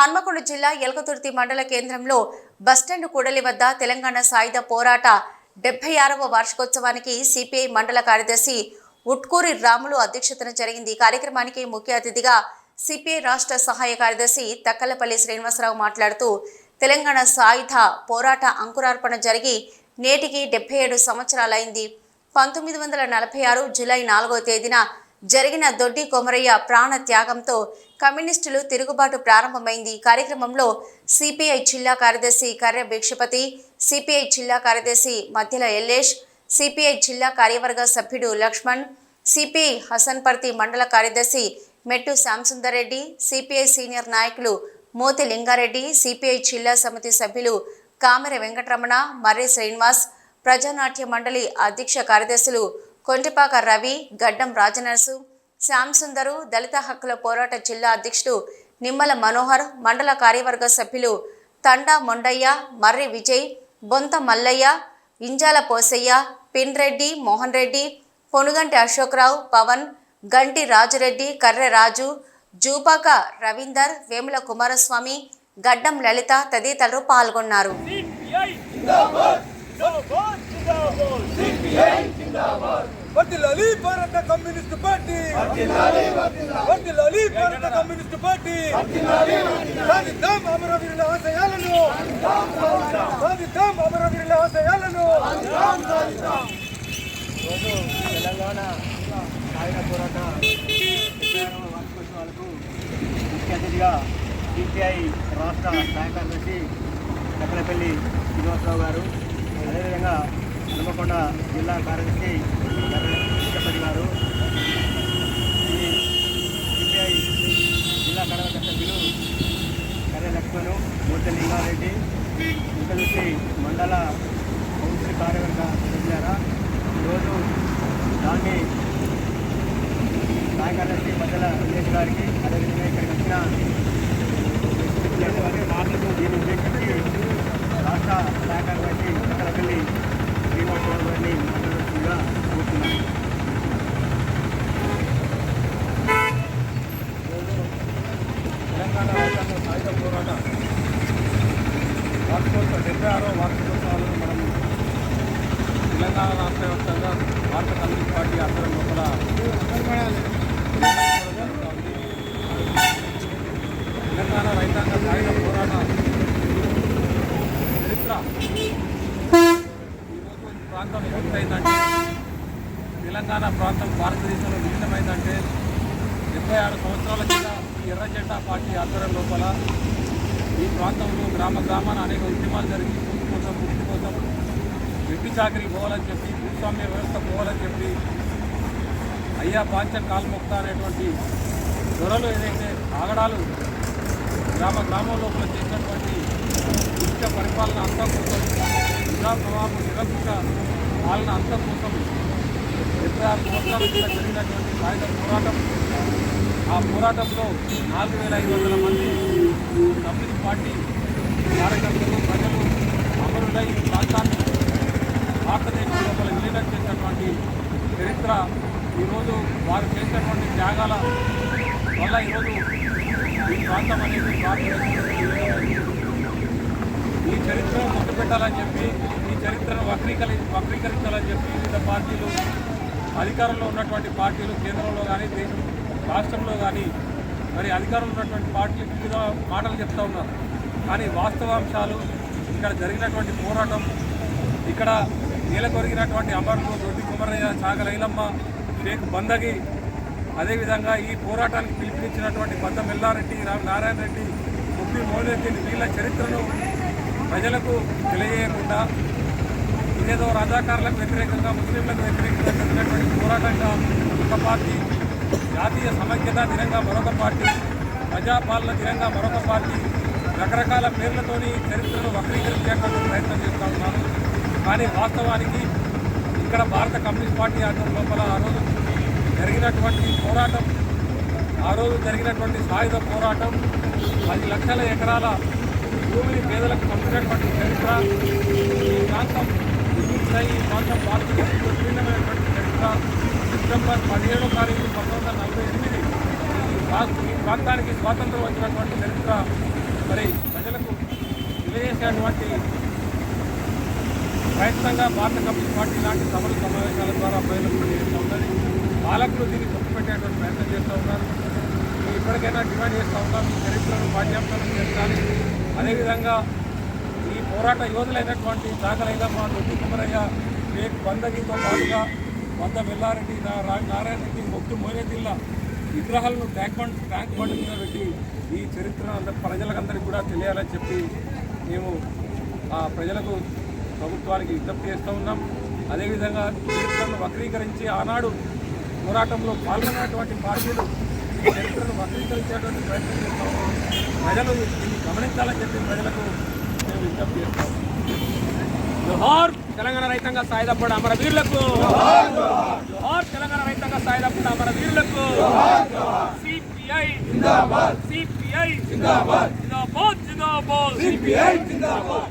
హన్మకొండ జిల్లా ఎలకతుర్తి మండల కేంద్రంలో బస్టాండ్ కూడలి వద్ద తెలంగాణ సాయుధ పోరాట డెబ్బై ఆరవ వార్షికోత్సవానికి సిపిఐ మండల కార్యదర్శి ఉట్కూరి రాములు అధ్యక్షతన జరిగింది. కార్యక్రమానికి ముఖ్య అతిథిగా సిపిఐ రాష్ట్ర సహాయ కార్యదర్శి తక్కలపల్లి శ్రీనివాసరావు మాట్లాడుతూ తెలంగాణ సాయుధ పోరాట అంకురార్పణ జరిగి నేటికి డెబ్బై ఏడు సంవత్సరాలైంది. పంతొమ్మిది వందల నలభై ఆరు జూలై నాలుగో తేదీన జరిగిన దొడ్డి కొమరయ్య ప్రాణ త్యాగంతో కమ్యూనిస్టులు తిరుగుబాటు ప్రారంభమైంది. కార్యక్రమంలో సిపిఐ జిల్లా కార్యదర్శి కర్రె భిక్షపతి సిపిఐ జిల్లా కార్యదర్శి మధ్యల ఎల్లేష్ సిపిఐ జిల్లా కార్యవర్గ సభ్యుడు లక్ష్మణ్ సిపిఐ హసన్పర్తి మండల కార్యదర్శి మెట్టు శ్యాంసుందర్ రెడ్డి సిపిఐ సీనియర్ నాయకులు మోతి లింగారెడ్డి సిపిఐ జిల్లా సమితి సభ్యులు కామెర వెంకటరమణ మర్రి శ్రీనివాస్ ప్రజానాట్య మండలి అధ్యక్ష కార్యదర్శులు కొంటిపాక రవి గడ్డం రాజనరసు శ్యామ్ సుందరు దళిత హక్కుల పోరాట జిల్లా అధ్యక్షుడు నిమ్మల మనోహర్ మండల కార్యవర్గ సభ్యులు తండా మొండయ్య మర్రి విజయ్ బొంత మల్లయ్య ఇంజాల పోసయ్య పిన్ రెడ్డి మోహన్ రెడ్డి పొనుగంటి అశోక్రావు పవన్ గంటి రాజురెడ్డి కర్రె రాజు జూపాక రవీందర్ వేముల కుమారస్వామి గడ్డం లలిత తదితరులు పాల్గొన్నారు. సిపిఐ భారత కమ్యూనిస్ట్ పార్టీ. వర్ధిల్లాలి భారత కమ్యూనిస్ట్ పార్టీ. సాధిద్దాం అమరవీరుల ఆశయాలను. సాధిద్దాం అమరవీరుల ఆశయాలను. తెలంగాణ ఆయన పోరాట విప్లవ ముఖ్య అతిథిగా సిపిఐ రాష్ట్ర సహాయ కార్యదర్శి చక్రపల్లి శ్రీనివాసరావు గారు. అదేవిధంగా హనుమకొండ జిల్లా కార్యదర్శి కృష్ణపతి గారు ఈ సిపిఐ జిల్లా కార్యవర్గ సభ్యులు కర్రె లక్ష్మణు మూర్తి లింగారెడ్డి ఇంకా చూసి మండల కౌన్సిల్ కార్యవర్గ సభ్యులారా ఈరోజు దాన్ని కార్యదర్శి మధ్యల విలేజ్ గారికి అదేవిధంగా ఇక్కడికి వచ్చిన దీన్ని ఉద్దేశించి రాష్ట్ర సహకారానికి అక్కడికి శ్రీనివాసరావు గారిని మాట్లాడుతుందిగా కోరుతున్నాను తెలంగాణ రాష్ట్ర సాయుధ పోరాట వార్షికోత్సవం డెబ్బై ఆరో వార్షికోత్సవాలను మనం తెలంగాణ రాష్ట్ర వ్యాప్తంగా భారత కమ్యూనిస్ట్ పార్టీ ఆధ్వర్యం లోపల తెలంగాణ రైతాంగ సాయుధ పోరాట చరిత్ర ఈరోజు ప్రాంతం పూర్తయిందంటే తెలంగాణ ప్రాంతం భారతదేశంలో విలీనమైందంటే డెబ్బై ఆరు సంవత్సరాల కింద ఎర్ర జెండా పార్టీ ఆధ్వర్యం లోపల ఈ ప్రాంతంలో గ్రామ గ్రామాన అనేక ఉద్యమాలు జరిగి భూమి కోసం భూమి కోసం వెట్టి చాకరీ పోవాలని చెప్పి భూస్వామ్య వ్యవస్థ పోవాలని చెప్పి అయ్యా పాంచ కాల్ముక్త అనేటువంటి దొరలు ఏదైతే ఆగడాలు గ్రామ గ్రామం లోపల చేసినటువంటి దుష్ట పరిపాలన అంతం కోసం నిజా ప్రభావం నిరంకుశ పాలన అంతం కోసం డెబ్బై ఆరు సంవత్సరాల కింద జరిగినటువంటి సాయుధ పోరాటం ఆ పోరాటంలో నాలుగు వేల ఐదు వందల మంది కమ్యూనిస్ట్ పార్టీ కార్యకర్తలు ప్రజలు అమరులై ప్రాంతాన్ని భారతదేశం లోపల విలీనం చేసినటువంటి చరిత్ర ఈరోజు వారు చేసినటువంటి త్యాగాల వల్ల ఈరోజు ఈ ప్రాంతం అనేది భారతదేశంలో ఈ చరిత్రను ముందు పెట్టాలని చెప్పి ఈ చరిత్రను వక్రీకరి వక్రీకరించాలని చెప్పి వివిధ పార్టీలు అధికారంలో ఉన్నటువంటి పార్టీలు కేంద్రంలో కానీ దేశం రాష్ట్రంలో కానీ మరి అధికారంలో ఉన్నటువంటి పార్టీలు వివిధ మాటలు చెప్తా ఉన్నారు. కానీ వాస్తవాంశాలు ఇక్కడ జరిగినటువంటి పోరాటం ఇక్కడ నేలకొరిగినటువంటి అమరులు దొడ్డి కుమరయ్య చాగలైలమ్మ షేక్ బందగి అదేవిధంగా ఈ పోరాటానికి పిలుపునిచ్చినటువంటి బద్ద మెల్లారెడ్డి రా- నారాయణ రెడ్డి ముప్పి మోహన్ వీళ్ళ చరిత్రను ప్రజలకు తెలియజేయకుండా ఇదేదో రజాకారులకు వ్యతిరేకంగా ముస్లింలకు వ్యతిరేకంగా జరిగినటువంటి పోరాటంగా ఒక పార్టీ జాతీయ సమైక్యత దినంగా మరొక పార్టీ ప్రజాపాలన దినంగా మరొక పార్టీ రకరకాల పేర్లతోని చరిత్రను వక్రీకరించేటువంటి ప్రయత్నం చేస్తూ ఉన్నాను కానీ వాస్తవానికి ఇక్కడ భారత కమ్యూనిస్ట్ పార్టీ ఆధ్వర్యం లోపల ఆ రోజు జరిగినటువంటి పోరాటం ఆ రోజు జరిగినటువంటి సాయుధ పోరాటం పది లక్షల ఎకరాల భూమిని పేదలకు పంపినటువంటి చరిత్ర ఈ ప్రాంతం ఈ ప్రాంతం భారతదేశంలో భిన్నమైనటువంటి చరిత్ర. సెప్టెంబర్ పదిహేడో తారీఖు పంతొమ్మిది వందల నలభై ఎనిమిది ఈ ప్రాంతానికి స్వాతంత్రం వచ్చినటువంటి చరిత్ర. మరి ప్రజలకు తెలియజేసేటువంటి ప్రయత్నంగా భారత కమ్యూనిస్ట్ పార్టీ లాంటి సభలు సమావేశాల ద్వారా ప్రజలకు తెలియజేస్తూ ఉన్నది. పాలకులు దీన్ని తప్పుపెట్టేటువంటి ప్రయత్నం చేస్తూ ఉన్నారు. ఇప్పటికైనా డిమాండ్ చేస్తూ ఉన్నాం ఈ చరిత్రను పాఠ్యాంశాలను చేర్చాలి అదేవిధంగా ఈ పోరాట యోధులైనటువంటి దాఖలైదమ్మ దొడ్డి కుమరయ్య రేపు బందగితో పాటుగా వంద మెల్లారెడ్డి నారాయణ రెడ్డి మొక్కు మోయినదిల్లా విగ్రహాలను ట్యాంక్ బండ్ ట్యాంక్ బండ్ మీద పెట్టి ఈ చరిత్ర అందరి ప్రజలకందరికీ కూడా తెలియాలని చెప్పి మేము ఆ ప్రజలకు ప్రభుత్వానికి విజ్ఞప్తి చేస్తూ ఉన్నాం. అదేవిధంగా చరిత్రను వక్రీకరించి ఆనాడు పోరాటంలో పాల్గొన్నటువంటి పార్టీలు ఈ చరిత్రను వక్రీకరించేటువంటి ప్రయత్నం చేస్తూ ఉన్నాం. ప్రజలు దీన్ని గమనించాలని చెప్పి ప్రజలకు మేము విజ్ఞప్తి చేస్తాం. తెలంగాణ రైతాంగ సాయుధపడ అమరవీరులకు తెలంగాణ రైతాంగ సాయుధపడ అమరవీరులకు సిపిఐ సిపిఐ జిందాబాద్ జిందాబాద్. సిపిఐ జిందాబాద్.